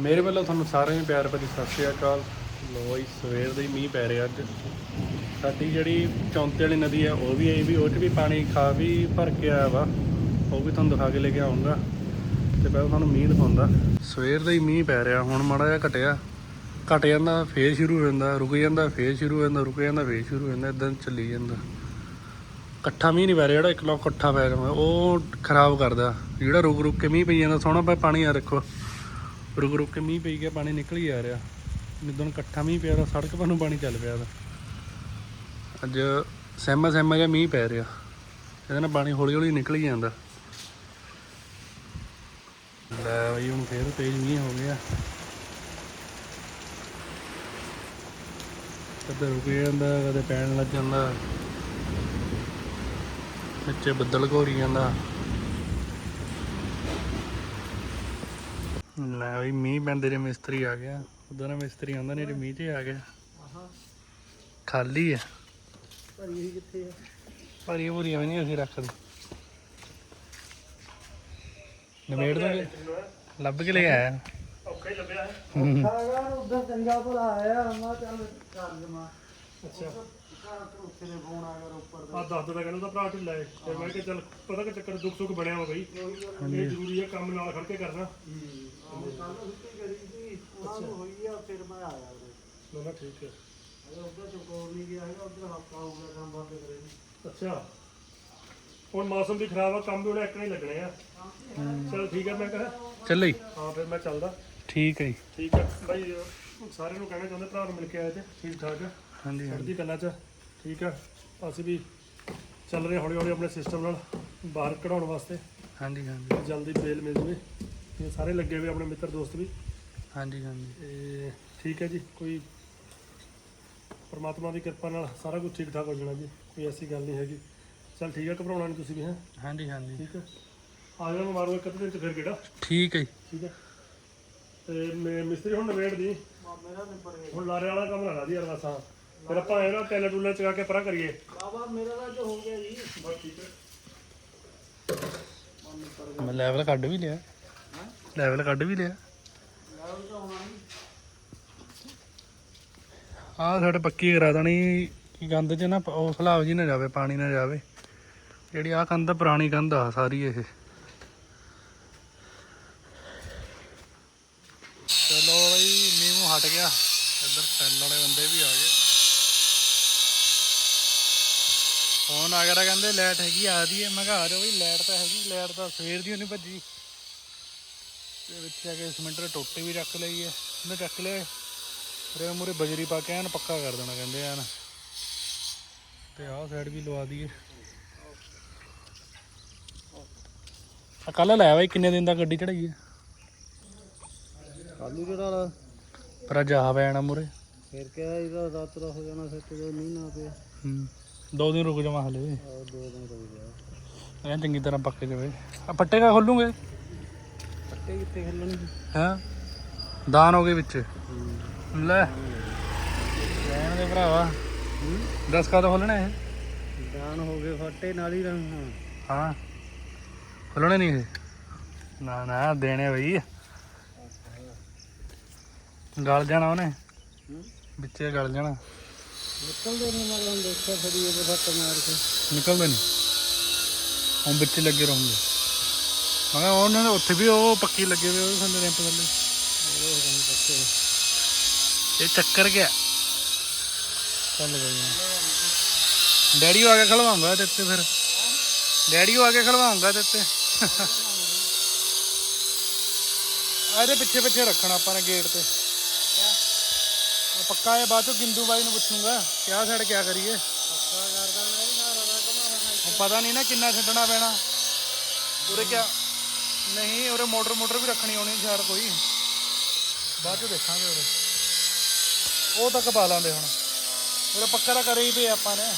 ਮੇਰੇ ਵੱਲੋਂ ਤੁਹਾਨੂੰ ਸਾਰਿਆਂ ਨੂੰ ਪਿਆਰ ਭਰੀ ਸਤਿ ਸ਼੍ਰੀ ਅਕਾਲ। ਲੋ ਜੀ, ਸਵੇਰ ਦਾ ਹੀ ਮੀਂਹ ਪੈ ਰਿਹਾ ਅੱਜ। ਸਾਡੀ ਜਿਹੜੀ ਚੌਂਤੇ ਵਾਲੀ ਨਦੀ ਆ, ਉਹ ਵੀ ਆਈ ਵੀ, ਉਹ 'ਚ ਵੀ ਪਾਣੀ ਕਾਫੀ ਭਰ ਕੇ ਆਇਆ ਵਾ। ਉਹ ਵੀ ਤੁਹਾਨੂੰ ਦਿਖਾ ਕੇ ਲੈ ਕੇ ਆਉਂਗਾ। ਤੇ ਪਹਿਲਾਂ ਤੁਹਾਨੂੰ ਮੀਂਹ ਦਿਖਾਉਂਦਾ। ਸਵੇਰ ਦਾ ਹੀ ਮੀਂਹ ਪੈ ਰਿਹਾ, ਹੁਣ ਮਾੜਾ ਜਿਹਾ ਘਟਿਆ। ਘਟ ਜਾਂਦਾ, ਫੇਰ ਸ਼ੁਰੂ ਹੋ ਜਾਂਦਾ, ਰੁਕ ਜਾਂਦਾ, ਫੇਰ ਸ਼ੁਰੂ ਹੋ ਜਾਂਦਾ, ਰੁਕ ਜਾਂਦਾ, ਫੇਰ ਸ਼ੁਰੂ ਹੋ ਜਾਂਦਾ ਇਦਾਂ ਚੱਲੀ ਜਾਂਦਾ। ਇਕੱਠਾ ਮੀਂਹ ਨਹੀਂ ਪੈ ਰਿਹਾ, ਜਿਹੜਾ ਇੱਕ ਲੋਕ ਇਕੱਠਾ ਪੈ ਰਿਹਾ, ਉਹ ਖਰਾਬ ਕਰਦਾ। ਜਿਹੜਾ ਰੁਕ ਰੁਕ ਕੇ ਮੀਂਹ ਪਈ ਜਾਂਦਾ, ਸੋਹਣਾ ਪਾ ਪਾਣੀ ਆ ਰੱਖੋ ਰੁਕ ਰੁਕ ਕੇ ਮੀਂਹ ਪਈ ਗਿਆ, ਪਾਣੀ ਨਿਕਲ ਹੀ ਆ ਰਿਹਾ। ਜਿੱਦਣ ਇਕੱਠਾ ਮੀਂਹ ਪਿਆ ਤਾਂ ਸੜਕ ਪਰ ਨੂੰ ਪਾਣੀ ਚੱਲ ਪਿਆ ਦਾ ਅੱਜ ਸਹਿਮਾ ਸਹਿਮਾ ਜਿਹਾ ਮੀਂਹ ਪੈ ਰਿਹਾ। ਇਹਦੇ ਨਾਲ ਪਾਣੀ ਹੌਲੀ ਹੌਲੀ ਨਿਕਲ ਹੀ ਜਾਂਦਾ। ਲੈ ਬਈ, ਹੁਣ ਫੇਰ ਤੇਜ਼ ਮੀਂਹ ਹੋ ਗਿਆ। ਕਦੇ ਰੁਕ ਜਾਂਦਾ, ਕਦੇ ਪੈਣ ਲੱਗ ਜਾਂਦਾ। ਵਿੱਚੇ ਬੱਦਲ ਘੋਰੀ ਜਾਂਦਾ। ਲੈ ਬਈ ਮੀਂਹ ਪੈਂਦੇ ਨੇ ਮਿਸਤਰੀ ਆ ਗਿਆ। ਉਦੋਂ ਨਾ ਮਿਸਤਰੀ ਆਉਂਦਾ ਨਹੀਂ ਮੀਂਹ ਤੇ ਆ ਗਿਆ। ਖਾਲੀ ਆ। ਭਰੀ ਕਿੱਥੇ ਆ ਭਰੀਆਂ ਭੁਰੀਆਂ ਵੀ ਨਹੀਂ ਅਸੀਂ ਰੱਖਦੇ। ਨਵੇੜ ਦੋਗੇ। ਲੱਭ ਕੇ ਲੈ ਆਇਆ। ਔਖਾ ਲੱਭਿਆ ਹੂੰ। ਖਾਗਾ ਉਧਰ ਚੰਗਾ ਭਲਾ ਆਇਆ। ਮੈਂ ਚੱਲ ਕਰ ਲਵਾਂ ਅੱਛਾ। ਉੱਥੇ ਦੇ ਫੋਨ ਆ ਗਿਆ ਉੱਪਰ ਆ ਦੱਸ ਦਿੰਦਾ ਕਹਿੰਦਾ ਉਹਦਾ ਭਰਾ ਢਿੱਲਾ ਏ ਤੇ ਮੈਂ ਕਿਹਾ ਚੱਲ ਪਤਾ ਕਿ ਚੱਕਰ ਦੁੱਖ ਸੁੱਖ ਬਣਿਆ ਵਾ ਬਈ। ਇਹ ਜ਼ਰੂਰੀ ਹੈ ਕੰਮ ਨਾਲ ਖੜ ਕੇ ਕਰਨਾ। ਕੱਲ ਛੁੱਟੀ ਕਰੀ ਸੀ ਉਹਨਾਂ ਨੂੰ ਹੋਈ ਆ ਫਿਰ ਮੈਂ ਆਇਆ ਉਰੇ ਮੈਂ ਕਿਹਾ ਠੀਕ ਹੈ। ਅਰੇ ਉਧਰ ਚੁਕੋਰ ਨਹੀਂ ਗਿਆ ਹੈਗਾ ਉਧਰ ਹਫਤਾ ਹੋ ਗਿਆ ਕੰਮ ਬੰਦ ਕਰੇ ਨੂੰ। ਅੱਛਾ। ਹੁਣ ਮੌਸਮ ਵੀ ਖਰਾਬ ਆ ਕੰਮ ਵੀ ਹੁਣ ਇੱਕ ਨਹੀਂ ਲੱਗਣੇ ਆ। ਚਲ ਠੀਕ ਹੈ ਮੈਂ ਕਹਾਂ ਚੱਲ ਜੀ। ਹਾਂ ਫਿਰ ਮੈਂ ਚੱਲਦਾ। ਠੀਕ ਹੈ ਜੀ। ਠੀਕ ਹੈ ਬਾਈ ਅਹ ਸਾਰਿਆਂ ਨੂੰ ਕਹਿਣਾ ਚਾਹੁੰਦੇ ਭਰਾ ਨੂੰ ਮਿਲ ਕੇ ਆਏ ਤੇ ਠੀਕ ਠਾਕ ਆ। ਹਾਂਜੀ ਹਾਂਜੀ। ਕਲਾ ਚ ਠੀਕ ਆ ਅਸੀਂ ਵੀ ਚੱਲ ਰਹੇ ਹੌਲੀ ਹੌਲੀ ਆਪਣੇ ਸਿਸਟਮ ਨਾਲ ਬਾਹਰ ਕਢਾਉਣ ਵਾਸਤੇ। ਹਾਂਜੀ ਹਾਂਜੀ। ਜਲਦੀ ਬੇਲ ਮਿਲ ਜਵੇ। ਇਹ ਸਾਰੇ ਲੱਗੇ ਹੋਏ ਆਪਣੇ ਮਿੱਤਰ ਦੋਸਤ ਵੀ। ਹਾਂਜੀ ਹਾਂਜੀ। ਤੇ ਠੀਕ ਹੈ ਜੀ ਕੋਈ ਪਰਮਾਤਮਾ ਦੀ ਕਿਰਪਾ ਨਾਲ ਸਾਰਾ ਕੁਝ ਠੀਕ ਠਾਕ ਹੋ ਜਾਣਾ ਜੀ ਕੋਈ ਐਸੀ ਗੱਲ ਨਹੀਂ ਹੈਗੀ। ਚਲ ਠੀਕ ਹੈ ਘਬਰਾਉਣਾ ਨਹੀਂ ਤੁਸੀਂ ਵੀ ਹੈ? ਹਾਂਜੀ ਹਾਂਜੀ। ਠੀਕ ਹੈ। ਆ ਜਾਣਾ ਮਾਰੋ ਇੱਕ ਅੱਧੇ ਦਿਨ ਚ ਫਿਰ ਕਿਹੜਾ ਠੀਕ ਹੈ ਜੀ। ਠੀਕ ਹੈ। ਤੇ ਮੈਂ ਮਿਸਤਰੀ ਹੁਣ ਨਵੇੜ ਦੀ ਮਾ ਮੇਰਾ ਨਿਪੜ ਗਿਆ ਹੁਣ ਲਾਰੇ ਵਾਲਾ ਕੰਮ ਲਗਾ ਦੀ ਯਾਰ ਬਸਾਂ ਫਿਰ ਆਪਾਂ ਇਹਨਾਂ ਟੈਲੇ ਟੂਲੇ ਚਗਾ ਕੇ ਪਰਾਂ ਕਰੀਏ। ਬਾਬਾ ਮੇਰਾ ਤਾਂ ਅੱਜ ਹੋ ਗਿਆ ਜੀ। ਬਸ ਠੀਕ ਹੈ। ਮਾ ਲੈਵਲ ਕੱਢ ਵੀ ਲਿਆ। ਲੈਵਲ ਕੱਢ ਵੀ ਲਿਆ। ਲੈਵਲ ਤਾਂ ਹੋਣਾ ਨਹੀਂ ਆਹ ਸਾਡੇ ਪੱਕੀ ਕਰਾ ਦੇਣੀ। ਕਿ ਕੰਧ 'ਚ ਨਾ ਉਹ ਸਲਾਬ ਜੀ ਨਾ ਜਾਵੇ ਪਾਣੀ ਨਾ ਜਾਵੇ। ਜਿਹੜੀ ਆਹ ਕੰਧ ਆ, ਪੁਰਾਣੀ ਕੰਧ ਆ ਸਾਰੀ ਇਹ। ਚਲੋ ਬਈ ਮੀਂਹ ਹਟ ਗਿਆ। ਇੱਧਰ ਸੈੱਲ ਵਾਲੇ ਬੰਦੇ ਵੀ ਆ ਗਏ। ਫੋਨ ਆ ਗਿਆ ਤਾਂ ਕਹਿੰਦੇ ਲਾਈਟ ਹੈਗੀ ਆ ਰਹੀ ਹੈ ਮੈਂ ਕਿਹਾ ਆ ਜਾਓ ਬਈ ਲਾਈਟ ਤਾਂ ਹੈਗੀ ਲਾਈਟ ਤਾਂ ਸਵੇਰ ਦੀ ਨਹੀਂ ਭੱਜੀ। ਤੇ ਵਿੱਚ ਆ ਕੇ ਸਿਮੈਂਟ ਦੇ ਟੋਟੇ ਵੀ ਰੱਖ ਲਈ ਹੈ ਉਹਨੇ ਚੱਕ ਲਏ। ਰੇ ਮੂਰੇ ਬਜਰੀ ਪਾ ਕੇ ਐਨ ਪੱਕਾ ਕਰ ਦੇਣਾ ਕਹਿੰਦੇ ਐਨ। ਤੇ ਆਹ ਸਾਈਡ ਵੀ ਲਵਾ ਦਈਏ। ਆ ਕੱਲ ਲੈ ਬਾਈ ਕਿੰਨੇ ਦਿਨ ਦਾ ਗੱਡੀ ਚੜਾਈ ਹੈ? ਕਾਲੂ ਜਿਹੜਾ ਪਰ ਅੱਜ ਆ ਪੈਣਾ ਮੂਰੇ ਫਿਰ ਕਿਹਾ ਇਹਦਾ ਰਾਤ ਦਾ ਹੋ ਜਾਣਾ ਸੱਚ ਜੋ ਨਹੀਂ ਨਾ ਪਿਆ ਹੂੰ। ਦੋ ਦਿਨ ਰੁਕ ਜਾਵਾਂ ਹਲੇ। ਦੋ ਦਿਨ ਰੁਕ ਗਿਆ ਐਨ ਚੰਗੀ ਤਰ੍ਹਾਂ ਪੱਕ ਜਾਵੇ। ਆ ਪੱਟੇ ਕਾ ਖੋਲੂਗੇ? ਪੱਟੇ ਕਿੱਥੇ ਖੱਲਣਗੇ ਹੈਂ? ਦਾਨ ਹੋ ਗਏ ਵਿੱਚ। ਲੈ। ਰਹਿਣ ਦੇ ਭਰਾਵਾ। ਦਸ ਕਾ ਤਾਂ ਖੋਲਣਾ ਇਹ? ਦਾਨ ਹੋ ਗਏ ਫੱਟੇ ਨਾਲ ਹੀ ਰਹਿਣਾ। ਹਾਂ। ਖੋਲਣੇ ਨਹੀਂ ਇਹ? ਨਾ ਨਾ ਦੇਣੇ ਬਈ। ਗਲ ਜਾਣਾ ਉਹਨੇ। ਵਿੱਚੇ ਗਲ ਜਾਣਾ। ਨਿਕਲਦੇ ਨਹੀਂ ਮਗਰ ਦੇਖਿਆ ਫੜੀ ਇਹ ਫੱਟ ਮਾਰ ਕੇ। ਨਿਕਲਦੇ ਨਹੀਂ ਹੁਣ ਵਿੱਚ ਲੱਗੇ ਰਹੂੰਗੇ। ਮੈਂ ਕਿਹਾ ਉਹਨਾਂ ਦੇ ਉੱਥੇ ਵੀ ਉਹ ਪੱਕੀ ਲੱਗੇ ਹੋਏ ਉਹ ਥੱਲੇ ਰੈਂਪ ਥੱਲੇ। ਉਹ ਰੰਗ ਪੱਕੇ ਇਹ ਚੱਕਰ ਗਿਆ ਚੱਲ ਗਈ ਡੈਡੀ ਆ ਕੇ ਖਲਵਾਉਂਗਾ ਤੇ ਉੱਤੇ ਫਿਰ। ਡੈਡੀ ਆ ਕੇ ਖਲਵਾਉਂਗਾ ਤੇ ਆ ਇਹਦੇ ਪਿੱਛੇ ਪਿੱਛੇ ਰੱਖਣਾ ਆਪਾਂ ਨੇ ਗੇਟ ਤੇ। ਪੱਕਾ ਇਹ ਬਾਅਦ ਚੋਂ ਗਿੰਦੂ ਬਾਈ ਨੂੰ ਪੁੱਛੂੰਗਾ, ਕਿਆ ਸਾਈਡ ਕਿਆ ਕਰੀਏ। ਪੱਕਾ ਕਰਦਾ ਮੈਂ ਵੀ ਸਾਰਾ ਦਾ ਘਮਾਉਣਾ ਪਤਾ ਨਹੀਂ ਨਾ ਕਿੰਨਾ ਛੱਡਣਾ ਪੈਣਾ। ਉਰੇ ਕਿਆ, ਨਹੀਂ, ਉਰੇ ਮੋਟਰ ਮੋਟਰ ਵੀ ਰੱਖਣੀ ਆਉਣੀ ਸ਼ਾਇਦ ਕੋਈ। ਬਾਅਦ ਚੋਂ ਦੇਖਾਂਗੇ ਉਰੇ। ਉਹ ਤੱਕ ਪਾ ਲਾਂਦੇ ਹੁਣ। ਉਰੇ ਪੱਕਾ ਤਾਂ ਕਰੇ ਹੀ ਪਏ ਆਪਾਂ ਨੇ।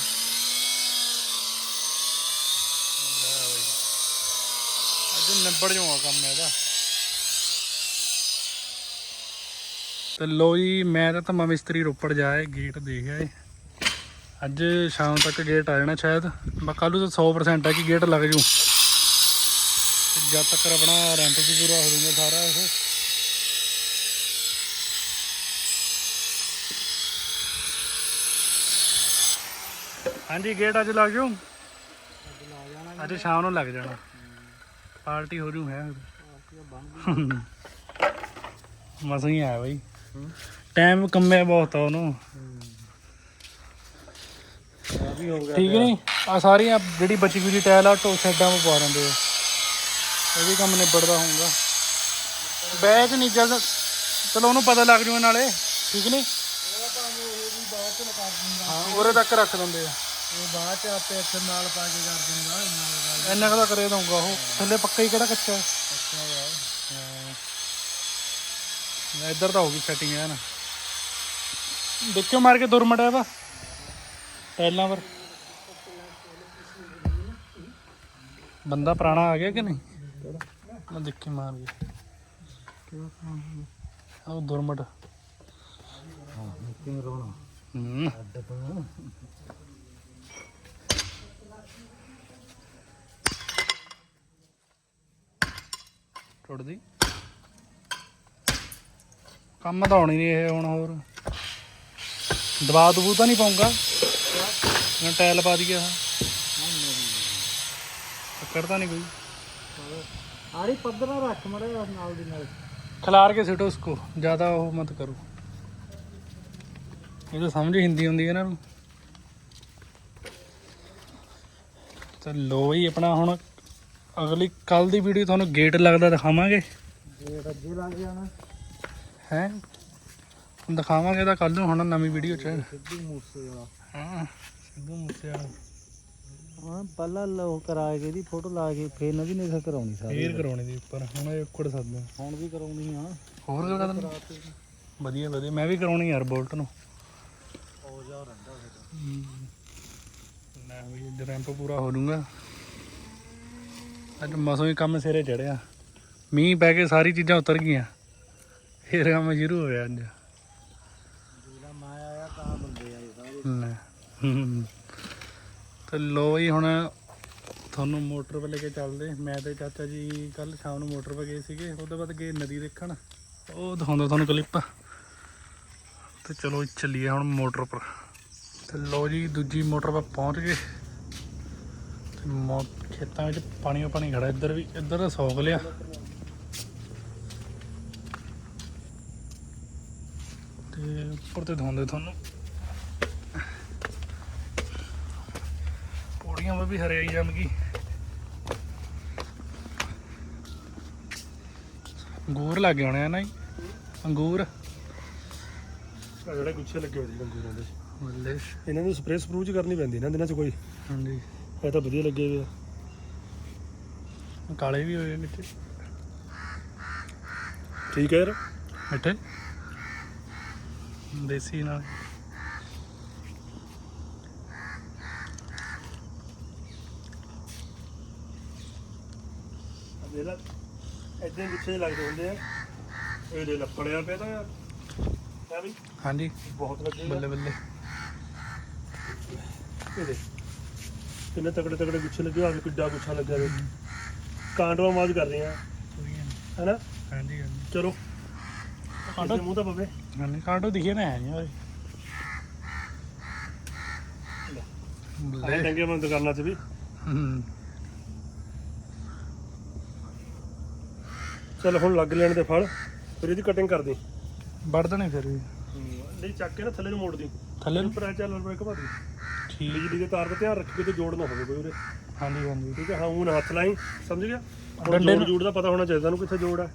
ਅੱਜ ਨਿਬੜ ਜਾਊਗਾ ਕੰਮ ਇਹਦਾ। ਤੇ ਲੋ ਜੀ ਮੈਂ ਤਾਂ ਧੰਮਾ ਮਿਸਤਰੀ ਰੋਪੜ ਜਾਏ ਗੇਟ ਦੇਖ ਆਏ ਅੱਜ ਸ਼ਾਮ ਤੱਕ ਗੇਟ ਆ ਜਾਣਾ ਸ਼ਾਇਦ। ਬਾ ਕੱਲੂ ਤਾਂ 100% ਹੈ ਕਿ ਗੇਟ ਲੱਗ ਜੂ। ਜਦ ਤੱਕ ਆਪਣਾ ਰੈਂਟ ਵੀ ਪੂਰਾ ਹੋ ਜਾਊਗਾ ਸਾਰਾ ਇਹ। ਹਾਂਜੀ ਗੇਟ ਅੱਜ ਲੱਗ ਜੂ? ਅੱਜ ਸ਼ਾਮ ਨੂੰ ਲੱਗ ਜਾਣਾ। ਪਾਰਟੀ ਹੋ ਜੂ ਹੈ ਮਸਾ ਹੀ ਆਇਆ ਬਈ। ਟਾਈਮ ਕੰਮਿਆ ਬਹੁਤ ਆ ਉਹਨੂੰ। ਆ ਵੀ ਹੋ ਗਿਆ ਠੀਕ ਨਹੀਂ? ਆ ਸਾਰੀਆਂ ਜਿਹੜੀ ਬਚੀ ਖੁਚੀ ਟਾਇਲ ਆ ਟੋ ਸਾਈਡਾਂ 'ਤੇ ਪਾ ਦਿੰਦੇ ਆ। ਇਹ ਵੀ ਕੰਮ ਨਿਬੜਦਾ ਹੋਊਗਾ। ਬੈਚ ਨਹੀਂ ਜਲਦ ਚਲੋ ਉਹਨੂੰ ਪਤਾ ਲੱਗ ਜੂਗਾ ਨਾਲੇ। ਠੀਕ ਨਹੀਂ? ਹਾਂ ਉਰੇ ਤੱਕ ਰੱਖ ਦਿੰਦੇ ਆ। ਇਹ ਬਾਅਦ ਚ ਆਪੇ ਇੱਥੇ ਨਾਲ ਪਾ ਕੇ ਕਰ ਦਿੰਦਾ ਇੰਨਾ ਕਰੇ ਦਊਗਾ ਉਹ। ਥੱਲੇ ਪੱਕਾ ਹੀ ਕਿਹੜਾ ਕੱਚਾ ਅੱਛਾ ਯਾਰ। ਇੱਧਰ ਤਾਂ ਹੋ ਗਈ ਸੈਟਿੰਗ ਹੈ ਨਾ ਦੇਖਿਓ ਮਾਰ ਕੇ ਦੁਰ ਮੜਿਆ ਵਾ। ਟੈਲਾਂ ਪਰ ਬੰਦਾ ਪੁਰਾਣਾ ਆ ਗਿਆ ਕਿ ਨਹੀਂ? ਮੈਂ ਦੇਖੀ ਮਾਰ ਗਿਆ ਉਹ ਦੁਰਮਟ ਕਿਉਂ ਰੋਣਾ ਹੂੰ। ਅੱਡ ਤੋਂ ਟੁੱਟਦੀ? ਕੰਮ ਤਾਂ ਹੋਣੀ ਨਹੀਂ ਇਹ ਹੁਣ ਹੋਰ। ਦਬਾ ਦਬੂ ਤਾਂ ਨਹੀਂ ਪਾਉਂਗਾ। ਮੈਂ ਟਾਇਲ ਪਾ ਦਈਏ ਆਹ ਟੱਕਰ ਤਾਂ ਨਹੀਂ ਕੋਈ। ਆੜੀ ਪੱਧਰਾ ਰੱਖ ਮੜਿਆ ਨਾਲ ਦੀ ਨਾਲ। ਖਿਲਾਰ ਕੇ ਸਿੱਟੋ ਉਸਕੋ। ਜ਼ਿਆਦਾ ਉਹ ਮਤ ਕਰੋ। ਇਹ ਤਾਂ ਸਮਝ ਹਿੰਦੀ ਹੁੰਦੀ ਹੈ ਇਹਨਾਂ ਨੂੰ। ਤੇ ਲੋ ਬਈ ਆਪਣਾ ਹੁਣ ਅਗਲੀ ਕੱਲ ਦੀ ਵੀਡੀਓ ਤੁਹਾਨੂੰ ਗੇਟ ਲੱਗਦਾ ਦਿਖਾਵਾਂਗੇ। ਜੇ ਰੱਜੇ ਲੱਗ ਜਾਣਾ। ਹੈ। ਦਿਖਾਵਾਂਗੇ ਤਾਂ ਕੱਲ ਨੂੰ ਹੁਣ ਨਵੀਂ ਵੀਡੀਓ ਚ। ਸਿੱਧੂ ਮੂਸੇ ਵਾਲਾ ਹਾਂ। ਸਿੱਧੂ ਮੂਸੇਵਾਲਾ। ਹਾਂ ਪਹਿਲਾਂ ਲੋ ਕਰਾ ਕੇ ਇਹਦੀ ਫੋਟੋ ਲਾ ਕੇ ਫੇਰ ਨਵੀਂ ਨਿਖਾ ਕਰਾਉਣੀ ਸਾਰੀ। ਫੇਰ ਕਰਾਉਣੀ ਦੀ ਉੱਪਰ ਹੁਣ ਇਹ ਉੱਕੜ ਸਕਦਾ ਹੁਣ ਵੀ ਕਰਾਉਣੀ ਆ। ਹੋਰ ਕਿਹੜਾ ਤੈਨੂੰ ਵਧੀਆ ਵਧੀਆ। ਮੈਂ ਵੀ ਕਰਾਉਣੀ ਯਾਰ ਬੋਲਟ ਨੂੰ। ਹੋ ਜਾ ਰਹਿੰਦਾ ਫਿਰ। ਲੈ ਵੀ ਰੈਂਪ ਪੂਰਾ ਹੋ ਜਾਊਗਾ। ਅੱਜ ਮਸੋਂ ਹੀ ਕੰਮ ਸਿਰੇ ਚੜਿਆ ਮੀਂਹ ਪੈ ਕੇ ਸਾਰੀ ਚੀਜ਼ਾਂ ਉਤਰ ਗਈਆਂ। ਫੇਰ ਕੰਮ ਸ਼ੁਰੂ ਹੋ ਗਿਆ ਅੱਜ। ਜਿਹੜਾ ਮੈਂ ਆਇਆ ਤਾਂ ਬੰਦੇ ਆਏ ਸਾਰੇ। ਲੈ ਹਮ। ਤੇ ਲੋ ਜੀ ਹੁਣ ਤੁਹਾਨੂੰ ਮੋਟਰ 'ਤੇ ਲੈ ਕੇ ਚੱਲਦੇ। ਮੈਂ ਤੇ ਚਾਚਾ ਜੀ ਕੱਲ ਸ਼ਾਮ ਨੂੰ ਮੋਟਰ 'ਤੇ ਗਏ ਸੀਗੇ। ਉਹਦੇ ਬਾਅਦ ਗਏ ਨਦੀ ਦੇਖਣ। ਉਹ ਦਿਖਾਉਂਦਾ ਤੁਹਾਨੂੰ ਕਲਿੱਪ ਤੇ ਚਲੋ ਚੱਲੀਏ ਹੁਣ ਮੋਟਰ ਪਰ ਤੇ ਲੋ ਜੀ ਦੂਜੀ ਮੋਟਰ 'ਤੇ ਪਹੁੰਚ ਗਏ। ਤੇ ਮੋ ਖੇਤਾਂ ਵਿੱਚ ਪਾਣੀ ਪਾਣੀ ਖੜਾ। ਇੱਧਰ ਵੀ ਇੱਧਰ ਸੌਕ ਲਿਆ। ਤੇ ਉੱਪਰ ਤੇ ਦਿਖਾਉਂਦੇ ਤੁਹਾਨੂੰ। ਪੌੜੀਆਂ 'ਤੇ ਵੀ ਹਰਿਆਈ ਜੰਮ ਗਈ। ਅੰਗੂਰ ਲੱਗ ਹੋਣੇ ਆ ਨਾ ਜੀ। ਅੰਗੂਰ। ਆ ਜਿਹੜੇ ਗੁੱਛੇ ਲੱਗੇ ਹੋਏ ਸੀ ਅੰਗੂਰਾਂ ਦੇ। ਬੱਲੇ। ਇਹਨਾਂ ਨੂੰ ਸਪਰੇਅ ਸਪਰੂ ਚ ਕਰਨੀ ਪੈਂਦੀ ਇਹਨਾਂ ਦਿਨਾਂ ਚ ਕੋਈ। ਹਾਂਜੀ। ਇਹ ਤਾਂ ਵਧੀਆ ਲੱਗੇ ਹੋਏ ਆ। ਕਾਲੇ ਵੀ ਹੋਏ ਮਿੱਠੇ। ਠੀਕ ਹੈ ਯਾਰ। ਮਿੱਠੇ? ਦੇਸੀ ਨਾਲ। ਇਹਦਾ ਇਦਾਂ ਗੁੱਛੇ ਲੱਗਦੇ ਹੁੰਦੇ ਆ। ਇਹਦੇ ਲੱਪੜਿਆ ਪਿਆ ਤਾਂ ਯਾਰ ਹੈ ਵੀ। ਹਾਂਜੀ। ਬਹੁਤ ਲੱਗੇ ਬੱਲੇ ਬੱਲੇ। ਇਹਦੇ ਕਿੰਨੇ ਤਕੜੇ ਤਕੜੇ ਗੁੱਛੇ ਲੱਗੇ ਆ ਕਿੱਡਾ ਗੁੱਛਾ ਲੱਗਿਆ ਵੇ ਕਾਂਡਵਾ ਮਾਜ ਕਰ ਰਹੇ ਆ ਹੈਨਾ? ਹਾਂਜੀ ਹਾਂਜੀ। ਚਲੋ। ਮੂੰਹ ਤਾਂ ਪਵੇ। ਕਾਟੋ ਦਿਖੇ ਨਾ ਹੈ ਨਹੀਂ ਓਏ ਆਹ ਬੱਲੇ ਟੰਗੇ ਬੰਦ ਕਰਨਾ ਚ ਵੀ। ਹੂੰ ਚਲ ਹੁਣ ਲੱਗ ਲੈਣ ਦੇ ਫਲ ਫਿਰ ਇਹਦੀ ਕਟਿੰਗ ਕਰ ਦੀ। ਵੜ ਦੇਣੇ ਫਿਰ ਵੀ। ਨਹੀਂ ਚੱਕ ਕੇ ਨਾ ਥੱਲੇ ਨੂੰ ਮੋੜ ਦੀ। ਥੱਲੇ ਨੂੰ? ਉੱਪਰ ਆ ਚੱਲ ਰੁਪਏ ਘਵਾ ਦੀ। ਠੀਕ। ਬਿਜਲੀ ਦੇ ਤਾਰ ਦਾ ਧਿਆਨ ਰੱਖੀ ਕਿਤੇ ਜੋੜ ਨਾ ਹੋਵੇ ਕੋਈ ਉਹਦੇ ਹਾਂਜੀ ਹਾਂਜੀ। ਠੀਕ ਹੈ ਹਾਂ ਨਾ ਹੱਥ ਲਾਈ ਸਮਝ ਗਿਆ? ਹੁਣ ਡੰਡੇ ਜੋੜ ਦਾ ਪਤਾ ਹੋਣਾ ਚਾਹੀਦਾ ਨੂੰ ਕਿੱਥੇ ਜੋੜ ਹੈ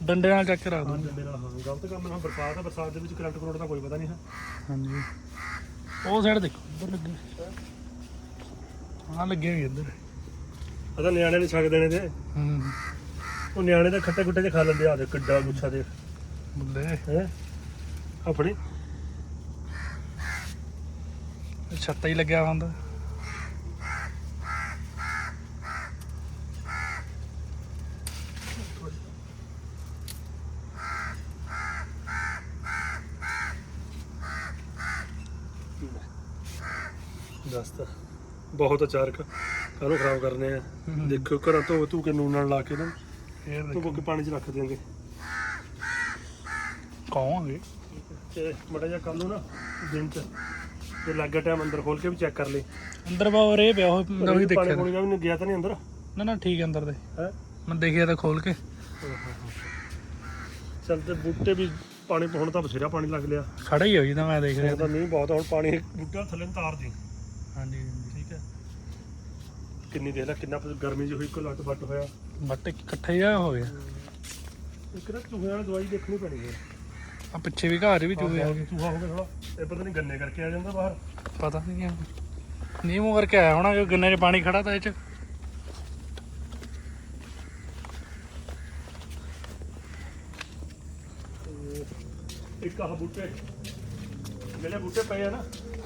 ਡੰਡੇ ਨਾਲ ਚੱਕ ਕੇ ਰੱਖ ਹਾਂ ਦੋ ਡੰਡੇ ਨਾਲ ਹਾਂ। ਗਲਤ ਕੰਮ ਨਾ ਬਰਸਾਤ ਹੈ ਬਰਸਾਤ ਦੇ ਵਿੱਚ ਕਰੰਟ ਕਰੋੜ ਦਾ ਕੋਈ ਪਤਾ ਨਹੀਂ ਹੈ। ਹਾਂਜੀ। ਉਹ ਸਾਈਡ ਦੇਖੋ ਉੱਧਰ ਲੱਗੇ। ਹਾਂ ਲੱਗੇ ਹੋਏ ਇੱਧਰ। ਆ ਤਾਂ ਨਿਆਣੇ ਨੇ ਛਕ ਦੇਣੇ ਤੇ। ਹੂੰ। ਉਹ ਨਿਆਣੇ ਤਾਂ ਖੱਟੇ ਖੁੱਟੇ ਚ ਖਾ ਲੈਂਦੇ ਆ ਦੇ ਕਿੱਡਾ ਗੁੱਛਾ ਦੇ ਬੱਲੇ ਹੈ? ਆਪਣੀ ਛੱਤਾ ਹੀ ਲੱਗਿਆ ਹੁੰਦਾ ਦੱਸ ਤਾ ਬਹੁਤ ਅਚਾਰਕ ਕਾਹਨੂੰ ਖਰਾਬ ਕਰਨੇ ਆ? ਦੇਖਿਓ ਘਰਾਂ ਧੋ ਧੂ ਕੇ ਨੂਨ ਨਾਲ ਲਾ ਕੇ ਨਾ। ਫੇਰ ਧੋ ਦੇਖੋ ਕੇ ਪਾਣੀ 'ਚ ਰੱਖ ਦਿਆਂਗੇ। ਕੌਣਗੇ ਤੇ ਮੜਾ ਜਿਹਾ ਕੱਲ ਨੂੰ ਨਾ ਦਿਨ 'ਚ ਜੇ ਲੱਗਾ ਟਾਈਮ ਅੰਦਰ ਖੋਲ ਕੇ ਵੀ ਚੈੱਕ ਕਰ ਲਈ ਅੰਦਰ ਬਾਹਰ ਇਹ ਪਿਆ ਉਹ ਪਾਣੀ ਦੇਖਿਆ ਪੂਣੀ ਦਾ ਵੀ ਨਹੀਂ ਗਿਆ ਤਾਂ ਨਹੀਂ ਅੰਦਰ? ਨਾ ਨਾ ਠੀਕ ਅੰਦਰ ਦੇ। ਹੈ? ਮੈਂ ਦੇਖਿਆ ਤਾਂ ਖੋਲ ਕੇ। ਚੱਲ ਤੇ ਬੂਟੇ ਵੀ ਪਾਣੀ ਹੁਣ ਤਾਂ ਬਥੇਰਾ ਪਾਣੀ ਲੱਗ ਲਿਆ। ਖੜਾ ਹੀ ਹੋ ਜੀ ਤਾਂ ਮੈਂ ਦੇਖ ਰਿਹਾ। ਤਾਂ ਮੀਂਹ ਬਹੁਤ ਹੁਣ ਪਾਣੀ ਬੂਟਿਆਂ ਥੱਲੇ ਨੂੰ ਤਾਰ ਦੀ ਹਾਂਜੀ। ਕਿੰਨੀ ਦੇਰ ਲਾ ਕਿੰਨਾ ਗਰਮੀ ਜਿਹੀ ਹੋਈ ਕੋ ਲੱਟ ਵੱਟ ਹੋਇਆ। ਬਟ ਇਕੱਠਾ ਹੀ ਆ ਹੋ ਗਿਆ ਇੱਕ ਨਾ ਚੂਹਿਆਂ ਵਾਲੀ ਦਵਾਈ ਦੇਖਣੀ ਪੈਣੀ ਹੈ। ਆ ਪਿੱਛੇ ਵੀ ਘਰ ਵੀ ਚੂਹੇ ਆ। ਗਏ ਚੂਹਾ ਹੋ ਗਿਆ ਥੋੜਾ ਇਹ ਪਤਾ ਨਹੀਂ ਗੰਨੇ ਕਰਕੇ ਆ ਜਾਂਦਾ ਬਾਹਰ। ਪਤਾ ਨਹੀਂ ਕਿਆ ਨੀਮੋ ਕਰਕੇ ਆਇਆ ਹੋਣਾ ਕਿ ਗੰਨੇ 'ਚ ਪਾਣੀ ਖੜਾ ਤਾਂ ਇਹ 'ਚ। ਇੱਕ ਆਹ ਬੂਟੇ। ਜਿਹੜੇ ਬੂਟੇ ਪਏ ਆ ਨਾ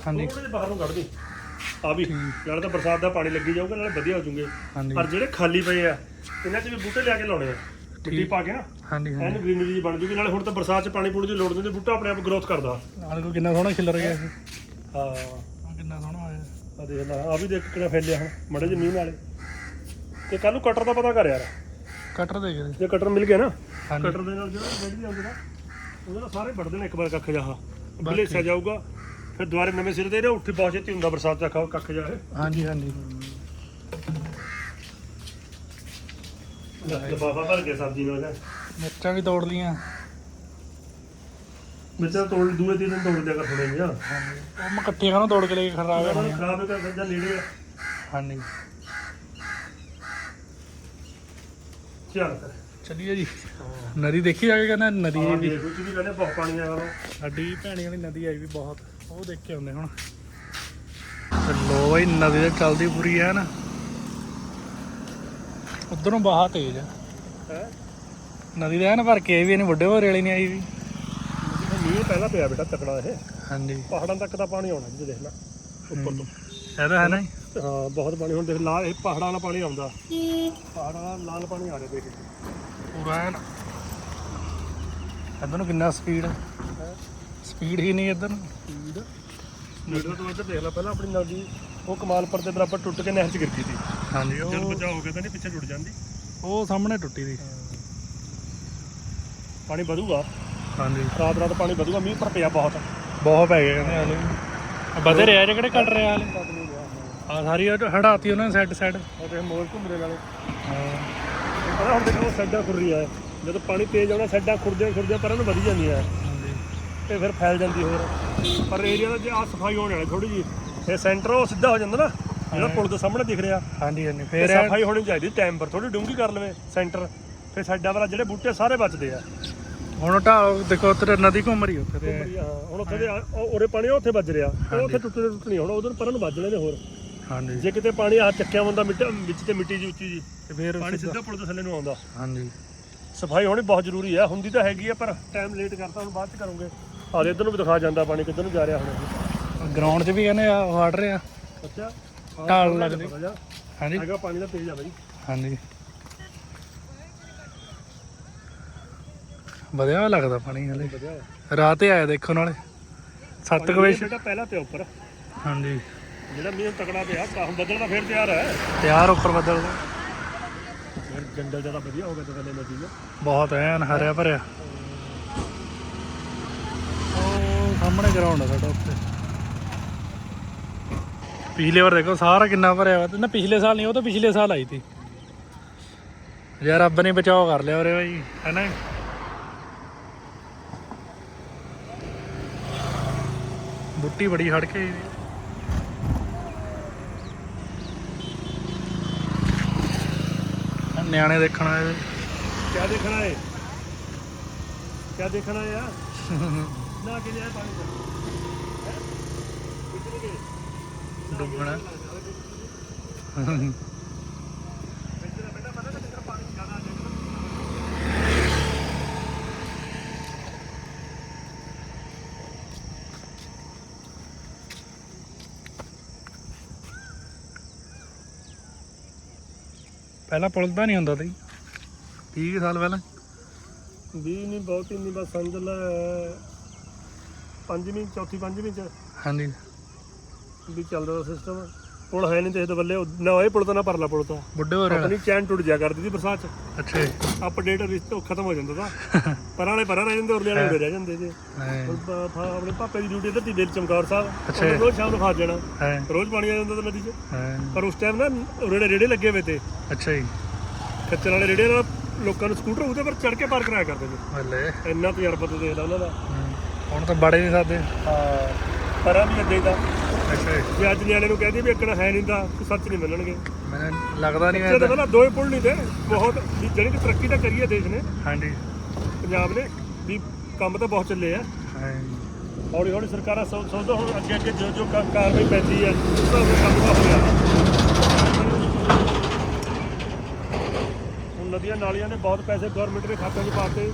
ਹਾਂਜੀ। ਜਿਹੇ ਬਾਹਰ ਕੱਢ ਦੀ ਆ ਵੀ ਨਾਲੇ ਤਾਂ ਬਰਸਾਤ ਦਾ ਪਾਣੀ ਲੱਗੀ ਜਾਊਗਾ ਨਾਲੇ ਵਧੀਆ ਹੋ ਜੂਗੇ। ਹਾਂਜੀ। ਪਰ ਜਿਹੜੇ ਖਾਲੀ ਪਏ ਆ ਇਹਨਾਂ 'ਚ ਵੀ ਬੂਟੇ ਲਿਆ ਕੇ ਲਾਉਣੇ ਆ। ਮਿੱਟੀ। ਪਾ ਕੇ ਨਾ। ਹਾਂਜੀ ਐਨ ਹਾਂਜੀ ਗ੍ਰੀਨਰੀ ਜੀ ਬਣ ਜੂਗੀ ਨਾਲੇ ਹੁਣ ਤਾਂ ਬਰਸਾਤ 'ਚ ਪਾਣੀ ਪੂਣੀ ਦੀ ਲੋੜ ਨਹੀਂ ਤੇ ਬੂਟਾ ਆਪਣੇ ਆਪ ਗਰੋਥ ਕਰਦਾ। ਨਾਲ ਕੋ ਕਿੰਨਾ ਸੋਹਣਾ ਖਿਲਰ ਗਿਆ। ਇਹ ਹਾਂ ਆਹ ਕਿੰਨਾ ਸੋਹਣਾ ਆਇਆ ਆ ਦੇਖ ਲੈ ਆ ਵੀ ਦੇਖ ਕਿਹੜਾ ਫੈਲਿਆ ਹੁਣ ਮੜੇ ਜਿਹੇ ਮੀਂਹ ਨਾਲੇ। ਤੇ ਕੱਲ ਨੂੰ ਕਟਰ ਦਾ ਪਤਾ ਕਰ ਯਾਰ। ਕਟਰ ਦੇ। ਗਏ ਜੇ ਕਟਰ ਮਿਲ ਗਿਆ ਨਾ ਹਾਂਜੀ। ਕਟਰ ਦੇ ਨਾਲ ਜਿਹੜਾ ਜਿਹੜੀ ਆਉਂਦੇ ਨਾ ਉਹਦੇ ਨਾਲ ਸਾਰੇ ਵੱਢ ਦੇਣੇ ਇੱਕ ਵਾਰ ਕੱਖ ਜਾਹਾ। ਬਲੇਸਾ ਜਾਊਗਾ ਫਿਰ ਦੁਬਾਰੇ ਨਵੇਂ ਸਿਰੇ ਤੇ ਇਹਨੇ ਉੱਠੀ ਬਹੁਤ ਛੇਤੀ ਹੁੰਦਾ ਬਰਸਾਤ ਦਾ ਕੱਖ ਜਾਏ। ਹਾਂਜੀ ਹਾਂਜੀ। ਲਫਾਫਾ ਭਰ ਕੇ ਸਬਜ਼ੀ ਨਾਲ ਇਹਦਾ ਮਿਰਚਾਂ ਵੀ ਤੋੜ ਲੀਆਂ। ਮਿਰਚਾਂ ਤੋੜ ਦੂਏ ਦਿਨ ਤੋੜ ਦਿਆ ਕਰ ਥੋੜੇ ਜਿਹਾ ਹਾਂਜੀ ਉਹ ਮੈਂ ਇਕੱਠੀਆਂ ਖਾਣਾ ਤੋੜ ਕੇ ਲੈ ਕੇ ਖਰਾਬ ਹੋਣੀਆਂ ਨੂੰ ਖਰਾਬ ਹੋ ਗਿਆ ਸੱਜਾ ਨੇੜੇ ਆ। ਹਾਂਜੀ। ਚੱਲ ਕਰ ਚੱਲੀਏ ਜੀ। ਨਦੀ ਦੇਖੀ ਜਾ ਕੇ ਕਹਿੰਦਾ ਨਦੀ ਹਾਂ ਵੀ। ਵੀ ਕਹਿੰਦੇ ਬਹੁਤ ਪਾਣੀ ਵਾ ਸਾਡੀ ਭੈਣੀ ਵਾਲੀ ਨਦੀ ਆਈ ਵੀ ਬਹੁਤ। ਉਹ ਦੇਖ ਕੇ ਆਉਂਦੇ ਹੁਣ। ਤੇ ਲੋ ਬਈ ਨਦੀ ਤੇ ਚੱਲਦੀ ਪੂਰੀ ਹੈ ਨਾ ਉਧਰੋਂ ਬਾਹਾ ਤੇਜ਼ ਆ। ਹੈ? ਨਦੀ ਦੇ ਐਨ ਭਰ ਕੇ ਵੀ ਇਹਨੇ ਵੱਡੇ ਹੋਰੇ ਵਾਲੀ ਨਹੀਂ ਆਈ ਵੀ। ਮੀਂਹ ਪਹਿਲਾਂ ਪਿਆ ਬੇਟਾ ਤਕੜਾ ਇਹ। ਹਾਂਜੀ। ਪਹਾੜਾਂ ਤੱਕ ਦਾ ਪਾਣੀ ਆਉਣਾ ਜੀ ਦੇਖ ਲੈ ਉੱਪਰ ਤੋਂ। ਇਹਦਾ ਹੈ ਨਾ? ਹਾਂ ਬਹੁਤ ਪਾਣੀ ਹੁਣ ਦੇਖ ਲਾ ਇਹ ਪਹਾੜਾਂ ਵਾਲਾ ਪਾਣੀ ਆਉਂਦਾ। ਪਹਾੜਾਂ ਵਾਲਾ ਲਾਲ ਪਾਣੀ ਆ ਰਿਹਾ ਦੇਖ। ਪੂਰਾ ਇੱਧਰ ਨੂੰ ਕਿੰਨਾ ਸਪੀਡ ਸਪੀਡ ਹੀ ਨਹੀਂ ਇੱਧਰ ਨੂੰ। ਸਪੀਡ ਮੀਟਰ ਤੋਂ ਇੱਧਰ ਦੇਖ ਲੈ ਪਹਿਲਾਂ ਆਪਣੀ ਨਦੀ ਉਹ ਕਮਾਲਪੁਰ ਦੇ ਬਰਾਬਰ ਟੁੱਟ ਕੇ ਨਹਿਰ 'ਚ ਗਿਰ ਗਈ ਸੀ। ਹਾਂਜੀ ਜਦ ਉਹ ਬਚਾ ਹੋ ਗਿਆ ਤਾਂ ਨਹੀਂ ਪਿੱਛੇ ਟੁੱਟ ਜਾਂਦੀ। ਉਹ ਸਾਹਮਣੇ ਟੁੱਟੀ ਦੀ ਪਾਣੀ ਵਧੂਗਾ। ਹਾਂਜੀ। ਰਾਤ ਰਾਤ ਪਾਣੀ ਵਧੂਗਾ ਮੀਂਹ ਪਰ ਪਿਆ ਬਹੁਤ। ਬਹੁਤ ਪੈ ਗਏ ਕਹਿੰਦੇ ਹਾਲੇ ਵਧੇ ਰਿਹਾ ਜੇ ਕਿਹੜੇ ਕੱਟ ਰਿਹਾ ਹਾਲੇ ਆ ਸਾਰੀ ਹੜਾਤੀ ਉਹਨਾਂ ਨੇ ਸਾਈਡ ਸਾਈਡ ਉਹ ਦੇਖ ਮੋਲ ਘੁੰਮਦੇ ਨਾਲੇ। ਹਾਂ। ਪਤਾ ਹੁਣ ਦੇਖੋ ਸੈੱਡਾਂ ਖੁਰ ਰਹੀ ਜਦੋਂ ਪਾਣੀ ਤੇਜ਼ ਆਉਣਾ ਸੈੱਡਾਂ ਖੁਰਦਿਆਂ ਖੁਰਦਿਆਂ ਪਰਾਂ ਨੂੰ ਵਧੀ ਜਾਂਦੀਆਂ ਹਾਂਜੀ ਤੇ ਫਿਰ ਫੈਲ ਜਾਂਦੀ ਹੋਰ। ਪਰ ਏਰੀਆ ਦਾ ਜੇ ਆ ਸਫ਼ਾਈ ਹੋਣ ਵਾਲੀ ਥੋੜੀ ਜੀ ਇਹ ਸੈਂਟਰ ਉਹ ਸਿੱਧਾ ਹੋ ਜਾਂਦਾ ਨਾ ਜਿਹੜਾ ਪੁਲ ਦੇ ਸਾਹਮਣੇ ਦਿਖ ਰਿਹਾ। ਹਾਂਜੀ ਹਾਂਜੀ ਫੇਰ ਸਫ਼ਾਈ ਹੋਣੀ ਚਾਹੀਦੀ ਟਾਈਮ ਪਰ ਥੋੜੀ ਡੂੰਗੀ ਕਰ ਲਵੇ ਸੈਂਟਰ ਫਿਰ ਸਾਈਡਾਂ ਵਾਲਾ ਜਿਹੜੇ ਬੂਟੇ ਸਾਰੇ ਬਚਦੇ ਆ। ਹੁਣ ਢਾਲ ਦੇਖੋ ਉੱਧਰ ਨਦੀ ਘੁੰਮ ਰਹੀ ਉੱਥੇ ਤੇ ਹੁਣ ਉੱਥੇ ਦੇ ਉਰੇ ਪਾਣੀ ਉੱਥੇ ਵੱਜ ਰਿਹਾ। ਉਹ ਉੱਥੇ ਟੁੱਟਣੇ ਟੁੱਟਣੀ ਹੁਣ ਉਧਰ ਪਰਾਂ ਨੂੰ ਵੱਜਣੇ ਨੇ ਹੋਰ। ਹਾਂਜੀ। ਜੇ ਕਿਤੇ ਪਾਣੀ ਆ ਚੱਕਿਆ ਹੁੰਦਾ ਮਿੱਟੀ ਵਿੱਚ ਤੇ ਮਿੱਟੀ ਜੀ ਉੱਚੀ ਜੀ ਤੇ ਫੇਰ ਪਾਣੀ ਸਿੱਧਾ ਪੁਲ ਦੇ ਥੱਲੇ ਨੂੰ ਆਉਂਦਾ। ਹਾਂਜੀ। ਸਫ਼ਾਈ ਹੋਣੀ ਬਹੁਤ ਜ਼ਰੂਰੀ ਹੈ ਹੁੰਦੀ ਤਾਂ ਹੈਗੀ ਆ ਪਰ ਟਾਈਮ ਲੇਟ ਕਰਤਾ ਹੁਣ ਬਾਅਦ ਚ ਕਰੋਗੇ। ਆਲੇ ਇੱਧਰ ਨੂੰ ਵੀ ਦਿਖਾ ਜਾਂਦਾ ਪਾਣੀ ਕਿੱਧਰ ਨੂੰ ਜਾ ਰਿਹਾ ਹੁਣ ਗਰਾਊਂਡ 'ਚ ਵੀ ਕਹਿੰਦੇ ਆ ਵੜ ਰਿਹਾ। ਅੱਛਾ ਢਾਲ ਲੱਗਦੀ। ਹੈਗਾ ਹਾਂਜੀ। ਪਾਣੀ ਦਾ ਤੇਜ਼ ਆ ਬਈ। ਹਾਂਜੀ। ਵਧਿਆ ਲੱਗਦਾ ਪਾਣੀ ਹਲੇ। ਵਧਿਆ। ਰਾਤ ਹੀ ਆਇਆ ਦੇਖੋ ਨਾਲੇ। 7 ਵਜੇ ਬੇਟਾ ਪਹਿਲਾਂ ਤੇ ਉੱਪਰ। ਹਾਂਜੀ। ਜਿਹੜਾ ਮੀਂਹ ਤਕੜਾ ਪਿਆ ਕਾਹ ਬੱਦਲ ਤਾਂ ਫੇਰ ਤਿਆਰ ਹੈ। ਤਿਆਰ ਉੱਪਰ ਬੱਦਲ ਦਾ। ਜੰਗਲ ਜ਼ਿਆਦਾ ਵਧੀਆ ਹੋ ਗਿਆ ਤੇ ਕਹਿੰਦੇ ਨਦੀ ਦਾ ਬਹੁਤ ਐਨ ਹਰਿਆ ਭਰਿਆ ਉਹ ਸਾਹਮਣੇ ਗਰਾਊਂਡ ਆ ਸਾਡਾ ਉੱਤੇ ਪਿਛਲੇ ਵਾਰ ਦੇਖੋ ਸਾਰਾ ਕਿੰਨਾ ਭਰਿਆ ਵਾ ਤੇ ਨਾ ਪਿਛਲੇ ਸਾਲ ਨਹੀਂ ਉਹ ਤਾਂ ਪਿਛਲੇ ਸਾਲ ਆਈ ਸੀ। ਯਾਰ ਰੱਬ ਨੇ ਬਚਾਓ ਕਰ ਲਿਆ ਉਰੇ ਬਾਈ ਹੈਨਾ? ਬੁੱਟੀ ਬੜੀ ਹੜ ਕੇ ਨਿਆਣੇ ਦੇਖਣ ਵੇ। ਕਿਆ ਦੇਖਣਾ ਹੈ ਕਿਆ ਦੇਖਣਾ ਹੈ ਯਾਰ ਕਿੱਧਰ ਪਾਣੀ ਜ਼ਿਆਦਾ ਆ ਜਾਏਗਾ ਪਹਿਲਾਂ ਪੁਲ ਤਾਂ ਨਹੀਂ ਹੁੰਦਾ ਤੀ 30 ਕੁ ਸਾਲ ਪਹਿਲਾਂ। ਵੀ ਨਹੀਂ ਬਹੁਤ ਹੀ ਨਹੀਂ ਬਸ ਸਮਝ ਲੈ। ਪੰਜਵੀਂ ਚੌਥੀ ਪੰਜਵੀਂ ਚ? ਹਾਂਜੀ। ਵੀ ਚੱਲਦਾ ਸਿਸਟਮ ਪੁਲ ਹੈ ਨਹੀਂ ਤੇ ਇਹਦੇ ਬੱਲੇ ਉਹ- ਨਾ ਇਹ ਪੁਲ ਤਾਂ ਨਾ ਪਰਲਾ ਪੁਲ ਤਾਂ। ਬੁੱਢੇ ਹੋ ਪਤਾ ਨਹੀਂ ਚੈਨ ਟੁੱਟ ਜਾ ਕਰਦੀ ਸੀ ਬਰਸਾਤ ਚ। ਅੱਛਾ ਜੀ। ਅਪਡੇਟ ਰਿਸ਼ਤਾ ਖਤਮ ਹੋ ਜਾਂਦਾ ਤਾਂ। ਪਰਾਂ ਵਾਲੇ ਪਰਾਂ ਰਹਿ ਜਾਂਦੇ ਉਰਲੇ ਵਾਲੇ ਰਹਿ ਜਾਂਦੇ ਜੀ। ਹੈ। ਆਪਣੇ ਪਾਪੇ ਦੀ ਡਿਊਟੀ ਦੀ ਬੇਲ ਚਮਕੌਰ ਸਾਹਿਬ। ਅੱਛਾ। ਉਹਨੇ ਰੋਜ਼ ਸ਼ਾਮ ਨੂੰ ਫਸ ਜਾਣਾ। ਹੈ। ਰੋਜ਼ ਪਾਣੀ ਆ ਜਾਂਦਾ ਤਾਂ ਨਦੀ 'ਚ। ਹੈ। ਪਰ ਉਸ ਟਾਈਮ ਨਾ ਉਰੇ ਰੇੜੇ ਲੱਗੇ ਹੋਏ ਤੇ। ਅੱਛਾ ਜੀ। ਖੱਚਰ ਵਾਲੇ ਰੇੜੇ ਨਾਲ ਲੋਕਾਂ ਨੂੰ ਸਕੂਟਰ ਉਹਦੇ ਪਰ ਚੜ ਕੇ ਪਾਰ ਕਰਾਇਆ ਕਰਦੇ ਨੇ ਬੱਲੇ ਇੰਨਾ ਤਜਰਬਾ ਤੇ ਦੇਖਦਾ ਉਹਨਾਂ ਦਾ। ਹੁਣ ਤਾਂ ਬੜੇ ਨਹੀਂ ਸਕਦੇ ਹਾਂ ਪਰਾਂ ਵੀ ਅੱਗੇ ਦਾ ਅੱਛਾ ਜੀ। ਜੇ ਅੱਜ ਨਿਆਣੇ ਨੂੰ ਕਹਦੇ ਵੀ ਇੱਕਣਾ ਹੈ ਨਹੀਂ ਤਾਂ ਸੱਚ ਨਹੀਂ ਮੰਨਣਗੇ। ਮੈਨੂੰ ਲੱਗਦਾ ਨਹੀਂ ਮੈਂ ਪਹਿਲਾਂ ਦੋ ਹੀ ਪੁਲ ਨਹੀਂ ਤੇ ਬਹੁਤ ਵੀ ਜਿਹੜੀ ਕਿ ਤਰੱਕੀ ਤਾਂ ਕਰੀ ਹੈ ਦੇਸ਼ ਨੇ। ਹਾਂਜੀ। ਪੰਜਾਬ ਨੇ ਵੀ ਕੰਮ ਤਾਂ ਬਹੁਤ ਚੱਲੇ ਆ। ਹੌਲੀ ਹੌਲੀ ਸਰਕਾਰਾਂ ਸੋਚ ਸੋਚਦਾ ਹੁਣ ਅੱਗੇ ਅੱਗੇ ਜੋ ਜੋ ਕਾ- ਕਾਰਵਾਈ ਪੈਂਦੀ ਹੈ ਉਸ ਹਿਸਾਬ ਨਾਲ ਕੰਮ ਤਾਂ ਹੋ ਗਿਆ ਹੁਣ ਨਦੀਆਂ ਨਾਲੀਆਂ ਨੇ ਬਹੁਤ ਪੈਸੇ ਗਵਰਨਮੈਂਟ ਦੇ ਖਾਤਿਆਂ 'ਚ ਪਾਤੇ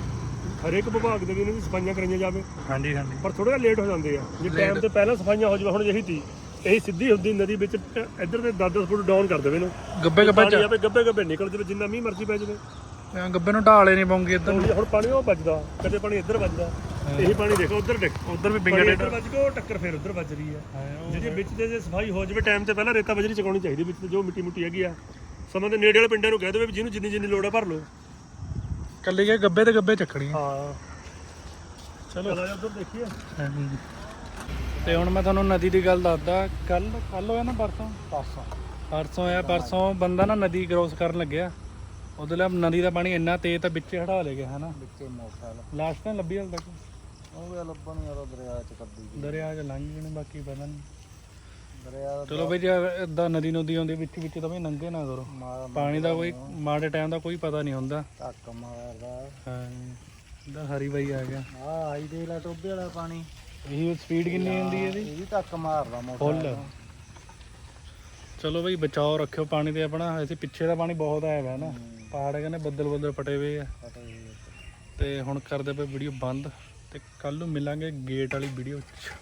ਹਰੇਕ ਵਿਭਾਗ ਦੇ ਵੀ ਇਹਨਾਂ ਦੀ ਸਫਾਈਆਂ ਕਰਾਈਆਂ ਜਾਵੇ। ਹਾਂਜੀ ਹਾਂਜੀ। ਪਰ ਥੋੜਾ ਲੇਟ ਹੋ ਜਾਂਦੇ ਆ। ਜੇ ਟਾਈਮ ਤੇ ਪਹਿਲਾਂ ਸਫਾਈਆਂ ਹੋ ਜਾਵੇ ਹੁਣ ਇਹੀ ਤੀ ਇਹੀ ਸਿੱਧੀ ਹੁੰਦੀ ਨਦੀ ਵਿੱਚ ਇੱਧਰ ਦੇ 10-10 ਫੁੱਟ ਡਾਊਨ ਕਰ ਦੇਵੇ ਇਹਨੂੰ। ਗੱਬੇ ਗੱਬੇ ਪਾਣੀ ਆਵੇ ਗੱਬੇ ਗੱਬੇ ਨਿਕਲ ਜਾਵੇ ਜਿੰਨਾ ਮੀਂਹ ਮਰਜ਼ੀ ਪੈ ਜਾਵੇ। ਚ ਗੱਬੇ ਨੂੰ ਢਾਲੇ ਨਹੀਂ ਪਾਉਂਗੇ ਇੱਧਰ ਹੁਣ ਪਾਣੀ ਉਹ ਵੱਜਦਾ ਕਦੇ ਪਾਣੀ ਇੱਧਰ ਵੱਜਦਾ ਇਹੀ ਪਾਣੀ ਦੇਖੋ ਉੱਧਰ ਦੇਖ। ਉੱਧਰ ਵੀ ਪਾਣੀ ਬਿੰਗਾ ਇੱਧਰ ਵੱਜ ਉਹ ਟੱਕਰ ਫੇਰ ਉੱਧਰ ਵੱਜ ਰਹੀ ਹੈ ਜਿਹਦੇ ਵਿੱਚ ਤੇ ਜੇ ਸਫ਼ਾਈ ਹੋ ਜਾਵੇ ਟਾਈਮ ਤੇ ਪਹਿਲਾਂ ਰੇਤਾ ਬਜਰੀ ਚਕਾਉਣੀ ਚਾਹੀਦੀ ਵਿੱਚ ਤੇ ਜੋ ਮਿੱਟੀ ਮੁੱਟੀ ਹੈਗੀ ਆ। ਸਮਾਂ ਦੇ ਨੇੜੇ ਵਾਲੇ ਪਿੰਡਾਂ ਨੂੰ ਕਹਿ ਦੇਵੇ ਵੀ ਜਿਹਨੂੰ ਜਿੰਨੀ ਜਿੰਨੀ ਲੋੜ ਆ ਭਰ ਲਓ। ਕੱਲੀ ਗਏ ਗੱਬੇ ਤੇ ਗੱਬੇ ਚੱਕਣੀ ਹਾਂ। ਚਲੋ। ਉੱਧਰ ਦੇਖੀਏ। ਤੇ ਹੁਣ ਮੈਂ ਤੁਹਾਨੂੰ ਨਦੀ ਦੀ ਗੱਲ ਦੱਸਦਾ ਕੱਲ ਕੱਲ ਹੋਇਆ ਨਾ ਪਰਸੋਂ? ਪਾਸਾ ਪਰਸੋਂ ਆਇਆ ਪਰਸੋਂ ਬੰਦਾ ਨਾ ਨਦੀ ਕ੍ਰੋਸ ਕਰਨ ਲੱਗਿਆ। ਉਹਦੇ ਲਈ ਨਦੀ ਦਾ ਪਾਣੀ ਇੰਨਾ ਤੇਜ਼ ਤਾਂ ਵਿੱਚੇ ਹਟਾ ਲੈ ਗਿਆ ਹਨਾ? ਵਿੱਚੇ ਮੋਟਰਸਾਈਕਲ। ਲਾਸਟ ਤਾਂ ਲੱਭੀ ਹਾਲ ਤੱਕ। ਉਹ ਵੀ ਲੱਭਣ ਯਾਰ ਦਰਿਆ ਚ ਕੱਢੀ ਗਈ। ਦਰਿਆ 'ਚ ਲੰਘ ਨੇ ਬਾਕੀ ਪਤਾ ਨਹੀਂ ਦਰਿਆ ਦਾ ਚਲੋ ਬਈ ਜੇ ਇਦਾਂ ਨਦੀ ਨਦੀ ਆਉਂਦੀ ਵਿੱਚ ਵਿੱਚ ਤਾਂ ਬਈ ਨੰਗੇ ਨਾ ਕਰੋ। ਮਾਰ ਪਾਣੀ ਦਾ ਕੋਈ ਮਾੜੇ ਟਾਈਮ ਦਾ ਕੋਈ ਪਤਾ ਨਹੀਂ ਹੁੰਦਾ। ਧੱਕ ਮਾਰਦਾ। ਹਾਂ ਇਹਦਾ ਹਰੀ ਬਾਈ ਆ ਗਿਆ। ਆ ਆਈ ਦੇ ਲਾ ਟੋਬੇ ਵਾਲਾ ਪਾਣੀ। ਇਹੀ ਸਪੀਡ ਕਿੰਨੀ ਹੁੰਦੀ ਹੈ ਇਹਦੀ? ਇਹ ਵੀ ਧੱਕ ਮਾਰਦਾ ਫੁੱਲ। ਮੋਟਰਸਾਈਕਲ ਚਲੋ ਬਈ ਬਚਾਓ ਰੱਖਿਓ ਪਾਣੀ ਤੇ ਆਪਣਾ। ਇੱਥੇ ਪਿੱਛੇ ਦਾ ਪਾਣੀ ਬਹੁਤ ਆਇਆ ਹੋਇਆ ਨਾ। ਪਹਾੜ ਕਹਿੰਦੇ ਬੱਦਲ ਬੱਦਲ ਫਟੇ ਹੋਏ ਆ। ਪਤਾ ਹੀ ਹੈ। ਤੇ ਹੁਣ ਕਰਦੇ ਪਏ ਵੀਡੀਓ ਬੰਦ। ਤੇ ਕੱਲ ਨੂੰ ਮਿਲਾਂਗੇ ਗੇਟ ਵਾਲੀ ਵੀਡੀਓ 'ਚ।